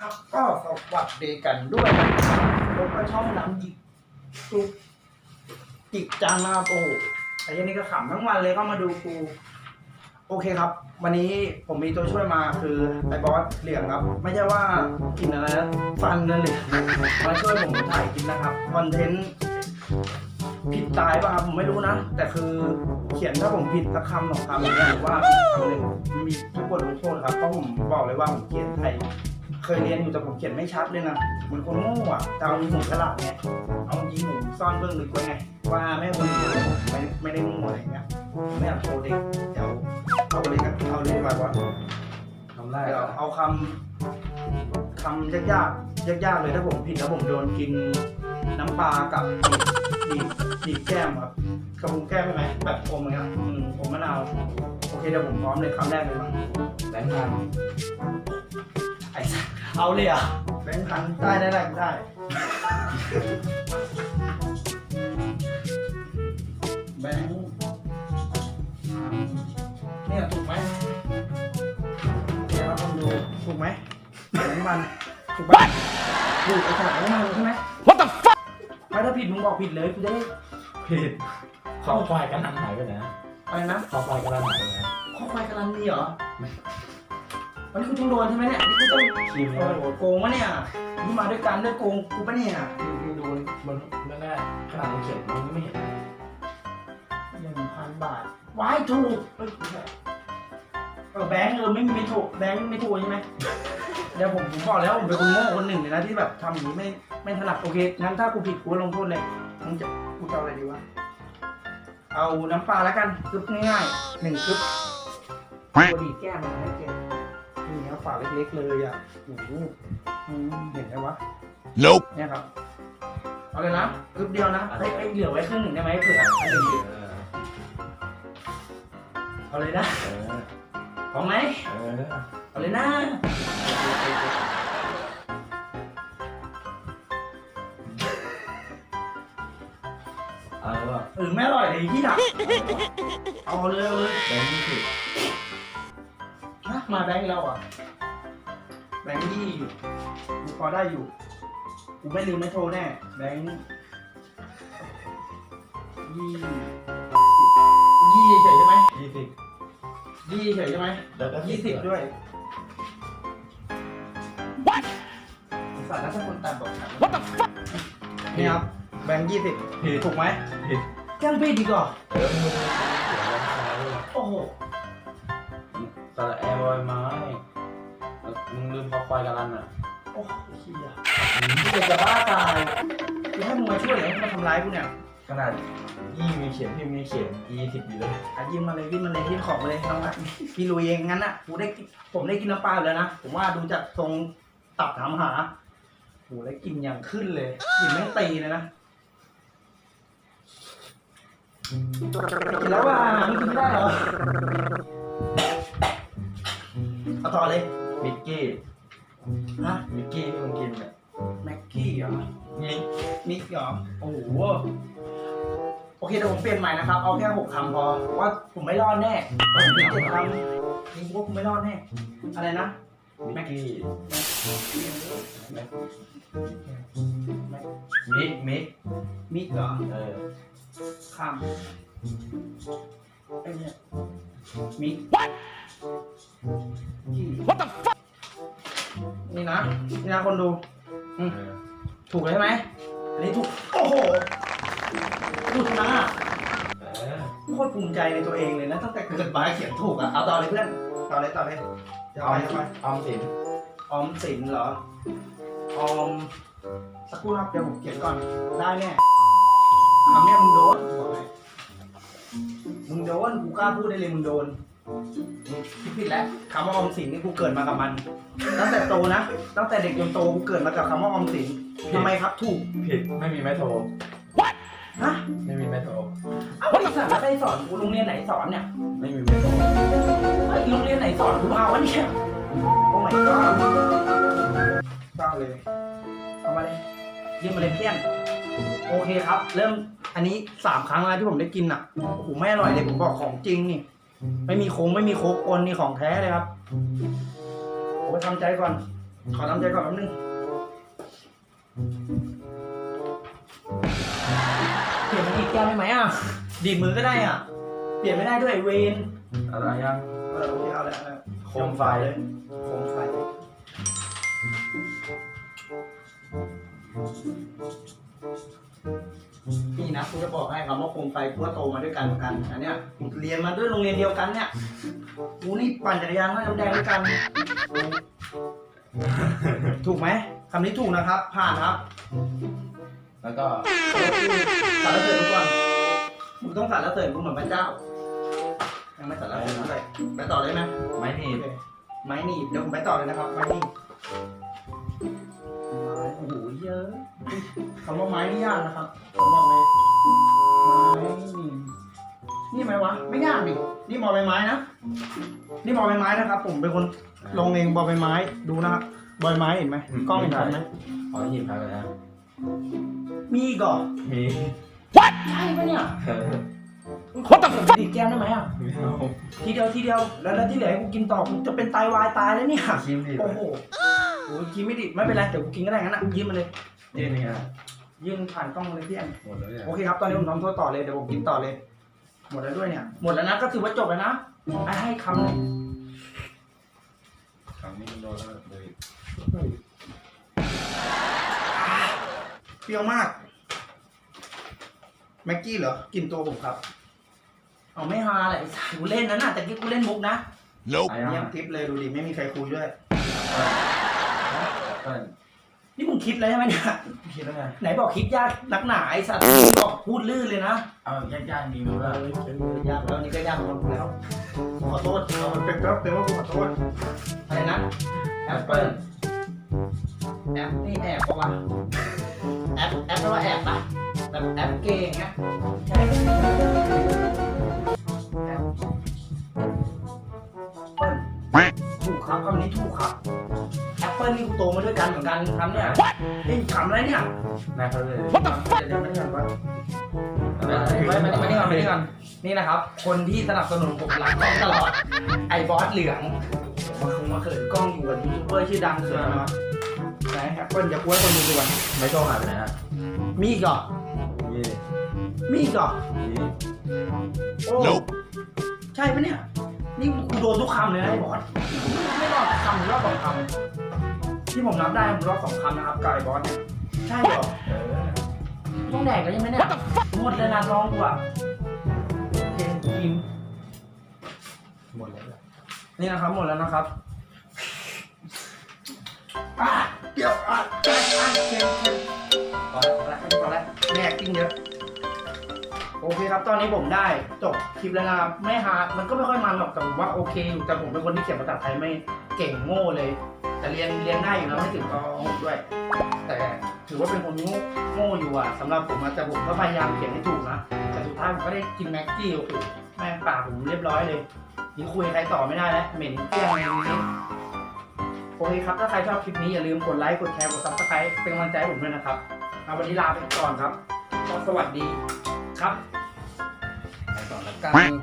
ครับก็สวัสดีกันด้วยนะครับผมก็ช่องน้ำจิกจุกจิกจางมาโอ้โหไอ้ยันนี่ก็ขำทั้งวันเลยก็มาดูกู โอเคครับ วันนี้ผมมีตัวช่วยมาคือไอ้บอสเหลืองครับ ไม่ใช่ว่ากินอะไรนะฟันนั่นเลยมาช่วยผมถ่ายกินนะครับคอนเทนต์ผิดตายป่ะครับผมไม่รู้นะ แต่คือเขียนถ้าผมผิดสักคำสองคำอย่างเงี้ยหรือว่าคำหนึ่งมีทุกบทลงโทษครับเพราะผมบอกเลยว่าผมเขียนไทย เคยเรียนอยู่แต่ผมเขียนไม่ชัดเลยนะเหมือนคนโง่อะแต่เอาจริงผมฉลาดเนี่ยเอาจริงผมซ่อนเบื้องลึกไว้ไง ว่าแม่คนอื่นไม่ไม่ได้โง่อะไรเงี้ยไม่อยากโชว์เด็กเดี๋ยวเอาเลยกันเอาเลยดีกว่าว่าทำได้เดี๋ยวเอาคำคำยากยากยากยากๆเลยถ้าผมผิดแล้วผมโดนกินน้ำปลากับดีบดีบแก้มครับกระพุ้งแก้มใช่ไหมแบบอมอย่างเงี้ยอืมอมมะนาวโอเคเดี๋ยวผมพร้อมเลยคำแรกเลยมั้งแบงค์พัน ไอ้สัสเอาเลยเหรอะแบงค์พันได้ได้ได้ได้ แบงค์เนี่ยถูกไหมเดี๋ยวเราลองดูถูกไหมแบงค์มันถูกปะถูกไอ้สัสแบงค์มันใช่ไหม What the fuck ไม่ถ้าผิดมึงบอกผิดเลยกูจะได้ผิดขอควายกันนันหายไปไหนนะอะไรนะขอควายกันนันหายไปไหนข้อควายกำลังดีเหรอ วันนี้กูต้องโดนใช่ไหมเนี่ยนี่กูต้องทีมโอ้โหโกงวะเนี่ยมึงมาด้วยกันด้วยโกงกูปะเนี่ยมึงดูมันไม่ได้ขนาดมันเขียนมึงไม่เห็นหนึ่งพันบาทว้ายถูกเอ้ยเออแบงค์เออไม่มีไม่ถูกแบงค์ไม่ถูกใช่ไหมเดี๋ยวผมผมบอกแล้วผมเป็นคนโง่คนหนึ่งเลยนะที่แบบทำอย่างนี้ไม่ไม่ถนัดโอเคงั้นถ้ากูผิดกูลงโทษเลยมึงจะกูจะเอาอะไรดีวะเอาน้ำปลาแล้วกันกึบง่ายๆหนึ่งกึบตัวดีแก้มมันให้เก็บ นี่ครับฝาเล็กๆเลยอะโอ้โหอืมเห็นไหมวะ Nope. เนี่ยครับ เอาเลยนะกึบเดียวนะไอ้ไอ้เหลือไว้ครึ่งหนึ่งได้ไหมเผื่ออันหนึ่งเออเอาเลยนะเออพร้อมไหมเออเอาเลยนะเอาแล้วก็เออไม่อร่อยเลยที่ดักเอาเลยเอาเลยแบงค์ยี่สิบฮะมาแบงค์แล้วอะ แบงค์ยี่อยู่กูพอได้อยู่ กูไม่ลืมไม่โทรแน่ แบงค์ยี่ยี่เฉยใช่ไหมยี่สิบยี่เฉยใช่ไหมแล้วก็ยี่สิบด้วยสัตว์แล้วถ้าคนตัดบอกครับ What the fuck? นี่ครับ แบงค์ยี่สิบผิดถูกไหมผิดยังผิดดีกว่าเออมึงเขียนแบงค์พันเลยโอ้โหสระแอร์บอยไม้มึงลืมขอ ควายกันนันอะ โอ้โหเฮียกูจะบ้าตายกูให้มึงมาช่วยเหรอให้มาทำร้ายกูเนี่ยขนาดยี่มีเขียนพี่มีเขียนยี่สิบอยู่เลยอะยิงมาเลยยิงมาเลยยิงของมาเลยน้องอะพี่ลุยเองงั้นอะกูได้กินผมได้กินน้ำปลาอยู่แล้วนะผมว่าดูจากทรงตับถามหาโหแล้วกินอย่างขึ้นเลยกินไม่งตีเลยนะกินแล้วว่าไม่กินไม่ได้เหรอเอาต่อเลยมิกกี้ ฮะมิกกี้ที่มึงกินเนี่ยแม็กกี้เหรอมิกมิกเหรอโอ้โหโอเคเดี๋ยวผมเปลี่ยนใหม่นะครับ เอาแค่หกคำพอเพราะว่าผมไม่รอดแน่เจ็ดคำนี่พวกผมไม่รอดแน่อะไรนะมิกกี้มิกมิกมิกเหรอเออคำไอ้เนี่ยมิก What the fuck? นี่นะนี่นะคนดูเออถูกเลยใช่ไหมอันนี้ถูก โอ้โหถูกนะเออโคตรภูมิใจในตัวเองเลยนะตั้งแต่เกิดมาเขียนถูกอะ เอาต่อเลยเพื่อน ต่อเลยต่อเลยจะอเอาอไปมเอาไปออมสินออมสินเหรอ ออม สักครู่นะครับเดี๋ยวผมเขียนก่อน ได้แน่คำเนี้ยมึงโดนบอกเลยมึงโดน กูกล้าพูดได้เลยมึงโดนมึง ผิดแล้วคำว่าออมสินนี่กูเกิดมากับมัน ตั้งแต่โตนะ ตั้งแต่เด็กจนโตกูเกิดมากับคำว่าออมสินทำไมครับถูก ผิดไม่มีไม้โทรฮะไม่มีไม้โทรเอ้าไอ้สัตว์แล้วใครสอนกูโรงเรียนไหนสอนเนี่ยไม่มีไม้โทรเฮ้ยโรงเรียนไหนสอนกูเอาวะเนี่ยโอ้ my god เศร้าเลยเอามาเลยยื่นมาเลยเพี้ยน โอเคครับ เริ่มอันนี้สามครั้งแล้วที่ผมได้กินอะโอ้โหไม่อร่อยเลยผมบอกของจริงนี่ ไม่มีโค้งไม่มีโค้กปนนี่ของแท้เลยครับโอ้ยทำใจก่อน ขอทำใจก่อนแป๊บนึงเปลี่ยนเป็นอีกแก้วได้ไหมอะ ดีดมือก็ได้อะ เปลี่ยนไม่ได้ด้วยไอ้เวนอะไรยังเออโอเคเอาแล้วเอาแล้วโคมไฟเลยโคมไฟ นี่นะกูจะบอกให้คำว่าโคมไฟกูก็โตมาด้วยกันเหมือนกันอันเนี้ยกูเรียนมาด้วยโรงเรียนเดียวกันเนี่ยกูนี่ปั่นจักรยานมาน้ำแดงด้วยกัน ถูกไหมคำนี้ถูกนะครับ ผ่านครับแล้วก็สารเสริญกูก่อนมึงต้องสารเสริญกูเหมือนพระเจ้า ยังไม่สารเสริญเลยไปต่อเลยไหมไม้หนีบไม้หนีบเดี๋ยวผมไปต่อเลยนะครับไม้หนีบไม้โอ้โห เยอะคำว่าไม้นี่ยากนะครับผมบอกเลยไม้หนีบนี่ไหมวะ ไม่ยากดินี่บอใบไม้นะ นี่บอใบไม้นะครับ ผมเป็นคนลงเองบอใบไม้ ดูนะครับบอใบไม้เห็นไหมกล้องเห็นชัดไหมขอหยิบไปแล้วมีอีก่อนมีใช่ปะเนี่ยเออ What the fuck ดิแก้มได้ไหมอะไม่เอาทีเดียวทีเดียวแล้วแล้วที่เหลือให้กูกินต่อกูจะเป็นไตวายตายแล้วเนี่ยชิมดิโอ้โห โอ้ยกินไม่ดิไม่เป็นไรเดี๋ยวกูกินก็ได้งั้นอะยื่นมาเลยนี่นี่ไงยื่นผ่านกล้องมาเลยพี่แอนหมดแล้วเนี่ยโอเคครับตอนนี้ผมทำโทษต่อเลยเดี๋ยวผมกินต่อเลย หมดแล้วด้วยเนี่ย หมดแล้วนะก็ถือว่าจบแล้วนะไอ้ให้คำหนึ่งครั้งนี้มันโดนแล้วเลยเปรี้ยวมากแม็กกี้เหรอกินตัวผมครับ เอาไม่ฮาแหละไอ้สายกูเล่นนะน่ะแต่กี้กูเล่นมุกนะ Nope. อายังเงียบทิปเลยดูดิไม่มีใครคุยด้วย เปิ้ลนี่มึงคิดแล้วใช่ไหมเนี่ยคิดแล้วไงไหนบอกคิดยากนักหนาไอ้สัตว์บอกพูดลื่นเลยนะเอาญาติญาติมีมั้ยล่ะยากแล้วนี่ก็ยากสำหรับกูแล้วขอโทษเอามันเป็นครับเป็นว่ากูขอโทษอะไรนะแอปเปิลแอปนี่แอบปะวะแอปแอปแปลว่าแอบปะแบบแอปเกย์อย่างเงี้ยใช่แอปเปิลถูกครับคำนี้ถูกครับแอ ปเปิลนี่กูโตมาด้วยกันเหมือนกันคำเนี่ยเฮ้ยคำอะไรเนี่ยนายเขาเลย What the fuck เดี๋ยวไม่ได้ก่อนวะไม่ไม่ไม่ได้ก่อนไม่ได้ก่อนนี่นะครับ คนที่สนับสนุนผมรักกล้องตลอด ไอ้บอสเหลืองมาคงมาเขินกล้องอยู่กับยูทูบเบอร์ชื่อดังเกินมาไหนแอปเปิลจะกล้วยคนดูด่วนไม่โจ้หายไปไหนฮะมีอีกเหรอนี่มีอีกเหรอนี่โอ้ Nope ใช่ปะเนี่ย นี่กูโดนทุกคำเลยนะไอ้บอสไม่รอดสักคำหรือรอดสองคำ ที่ผมนับได้ผมรอดสองคำนะครับกับไอ้บอสเนี่ยใช่เหรอเออต้องแดกแล้วใช่ไหมเนี่ยหมดเลยนะน้องกูอะโอเคกินหมดแล้วนี่นะครับหมดแล้วนะครับอะเดี๋ยวอะอะอะเค็มเค็มพอแล้วพอแล้วพอแล้วแม่กินเยอะโอเคครับ ตอนนี้ผมได้จบคลิปแล้วนะครับไม่ฮาร์ดมันก็ไม่ค่อยมันหรอกแต่ผมว่าโอเคอยู่แต่ผมเป็นคนที่เขียนภาษาไทยไม่เก่งโง่เลย แต่เรียนเรียนได้อยู่นะไม่ถึงป .6 ด้วย แต่ถือว่าเป็นคนโง่โง่อยู่อะสำหรับผมอะแต่ผมก็พยายามเขียนให้ถูกนะแต่สุดท้ายผมก็ได้กินแม็กกี้โอ้โหแม่งปากผมเรียบร้อยเลยนี่คุยใครต่อไม่ได้แล้วเหม็นเกลี้ยงเลยนี้โอเคครับ ถ้าใครชอบคลิปนี้อย่าลืมกดไลค์กดแชร์กดซับสไครต์เป็นกำลังใจให้ผมด้วยนะครับเอาวันนี้ลาไปก่อนครับสวัสดีครับไปต่อแล้วการ